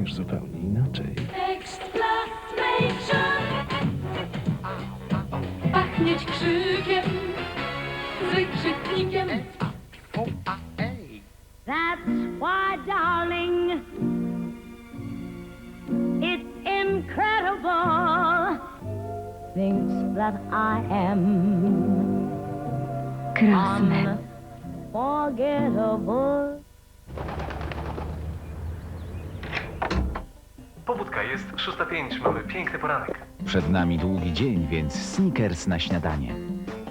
pachniesz zupełnie inaczej. Exclamation Pachnieć krzykiem wykrzyknikiem That's why, darling, it's incredible. Thinks that I am Krasne. unforgettable. Pobudka jest 6.05, mamy piękny poranek. Przed nami długi dzień, więc sneakers na śniadanie.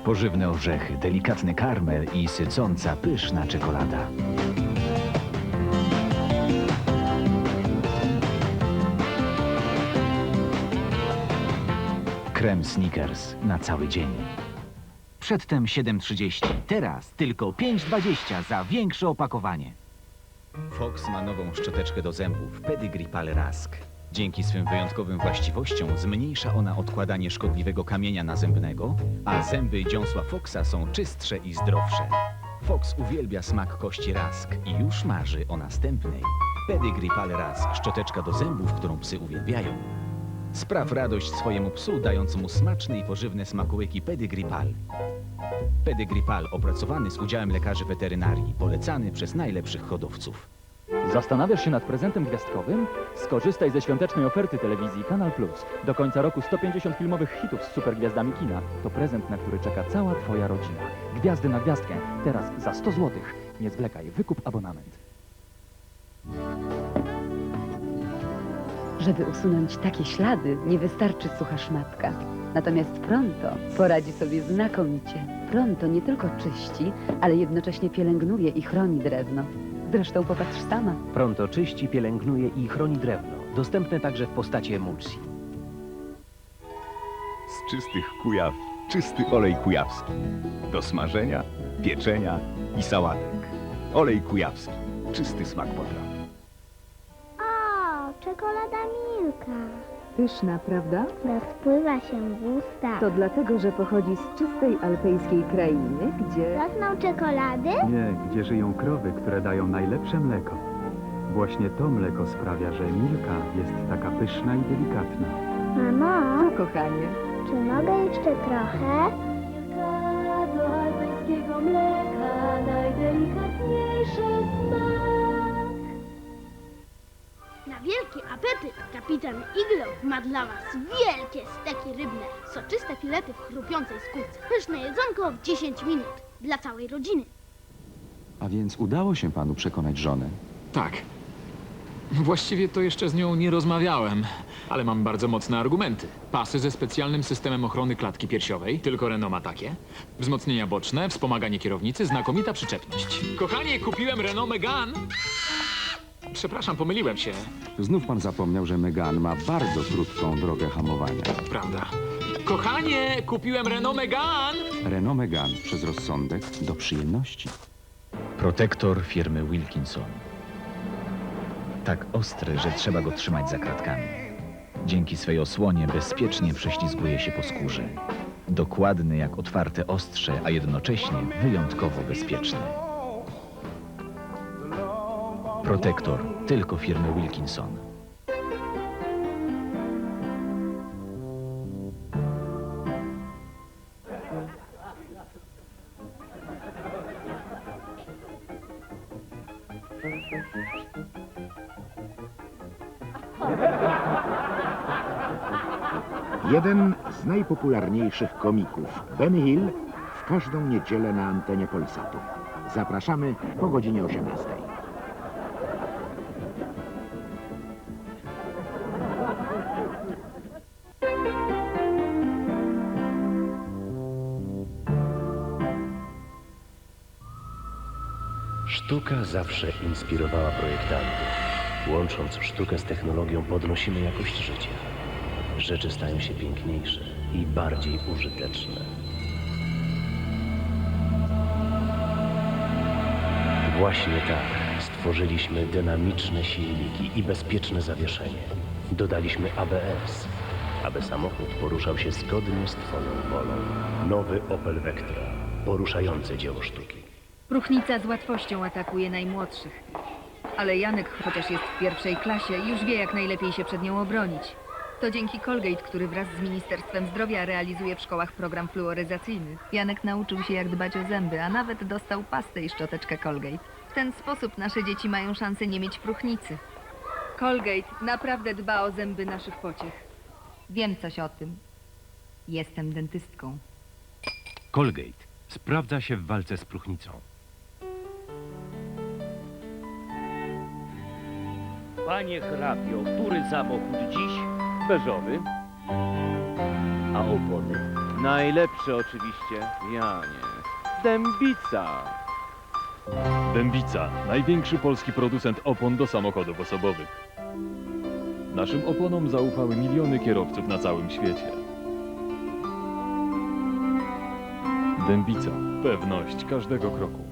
Pożywne orzechy, delikatny karmel i sycąca, pyszna czekolada. Krem Snickers na cały dzień. Przedtem 7,30, teraz tylko 5,20 za większe opakowanie. Fox ma nową szczoteczkę do zębów Pedigree Pal Rask. Dzięki swym wyjątkowym właściwościom zmniejsza ona odkładanie szkodliwego kamienia nazębnego, a zęby dziąsła Foxa są czystsze i zdrowsze. Fox uwielbia smak kości Rask i już marzy o następnej. Pedigree Pal Rask, szczoteczka do zębów, którą psy uwielbiają. Spraw radość swojemu psu, dając mu smaczne i pożywne smakołyki Pedigree Pal. Pal opracowany z udziałem lekarzy weterynarii, polecany przez najlepszych hodowców. Zastanawiasz się nad prezentem gwiazdkowym? Skorzystaj ze świątecznej oferty telewizji Kanal Plus. Do końca roku 150 filmowych hitów z supergwiazdami kina. To prezent, na który czeka cała Twoja rodzina. Gwiazdy na gwiazdkę. Teraz za 100 zł. Nie zwlekaj, wykup abonament. Żeby usunąć takie ślady, nie wystarczy sucha szmatka. Natomiast Pronto poradzi sobie znakomicie. Pronto nie tylko czyści, ale jednocześnie pielęgnuje i chroni drewno. Zresztą popatrz sama. Pronto czyści, pielęgnuje i chroni drewno. Dostępne także w postaci emulsji. Z czystych kujaw czysty olej kujawski. Do smażenia, pieczenia i sałatek. Olej kujawski. Czysty smak potraw. Czekolada Milka. Pyszna, prawda? Rozpływa się w ustach. To dlatego, że pochodzi z czystej alpejskiej krainy, gdzie... Rosną czekolady? Nie, gdzie żyją krowy, które dają najlepsze mleko. Właśnie to mleko sprawia, że Milka jest taka pyszna i delikatna. Mamo, Co, kochanie? czy mogę jeszcze trochę? Na wielki apetyt kapitan Iglo ma dla Was wielkie steki rybne, soczyste filety w chrupiącej skórce, pyszne jedzonko w 10 minut dla całej rodziny. A więc udało się panu przekonać żonę? Tak. Właściwie to jeszcze z nią nie rozmawiałem, ale mam bardzo mocne argumenty. Pasy ze specjalnym systemem ochrony klatki piersiowej, tylko Renault ma takie. Wzmocnienia boczne, wspomaganie kierownicy, znakomita przyczepność. Kochanie, kupiłem Renault Megane. Przepraszam, pomyliłem się. Znów pan zapomniał, że Megan ma bardzo krótką drogę hamowania. Prawda. Kochanie, kupiłem Renault Megane. Renault Megan przez rozsądek do przyjemności. Protektor firmy Wilkinson. Tak ostry, że trzeba go trzymać za kratkami. Dzięki swej osłonie bezpiecznie prześlizguje się po skórze. Dokładny jak otwarte ostrze, a jednocześnie wyjątkowo bezpieczny. Protektor tylko firmy Wilkinson. Jeden z najpopularniejszych komików, Ben Hill, w każdą niedzielę na antenie Polsatu. Zapraszamy po godzinie 18. Sztuka zawsze inspirowała projektantów. Łącząc sztukę z technologią podnosimy jakość życia. Rzeczy stają się piękniejsze i bardziej użyteczne. Właśnie tak stworzyliśmy dynamiczne silniki i bezpieczne zawieszenie. Dodaliśmy ABS, aby samochód poruszał się zgodnie z Twoją wolą. Nowy Opel Vectra, poruszające dzieło sztuki. Próchnica z łatwością atakuje najmłodszych. Ale Janek, chociaż jest w pierwszej klasie, już wie, jak najlepiej się przed nią obronić. To dzięki Colgate, który wraz z Ministerstwem Zdrowia realizuje w szkołach program fluoryzacyjny. Janek nauczył się, jak dbać o zęby, a nawet dostał pastę i szczoteczkę Colgate. W ten sposób nasze dzieci mają szansę nie mieć próchnicy. Colgate naprawdę dba o zęby naszych pociech. Wiem coś o tym. Jestem dentystką. Colgate sprawdza się w walce z próchnicą. Panie hrabio, który samochód dziś? Beżowy. A opony? Najlepszy oczywiście. Ja nie. Dębica. Dębica. Największy polski producent opon do samochodów osobowych. Naszym oponom zaufały miliony kierowców na całym świecie. Dębica. Pewność każdego kroku.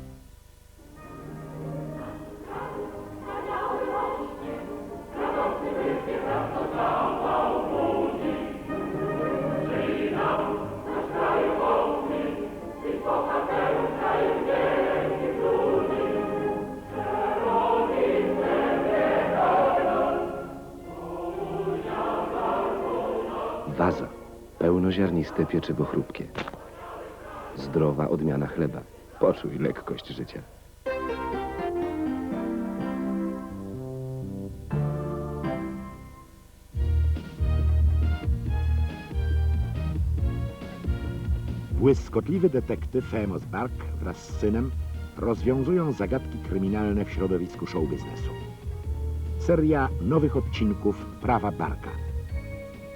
Waza. Pełnoziarniste pieczywo chrupkie. Zdrowa odmiana chleba. Poczuj lekkość życia. Błyskotliwy detektyw Amos Bark wraz z synem rozwiązują zagadki kryminalne w środowisku show biznesu. Seria nowych odcinków Prawa Barka.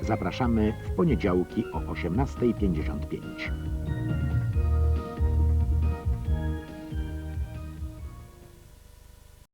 Zapraszamy w poniedziałki o 18.55.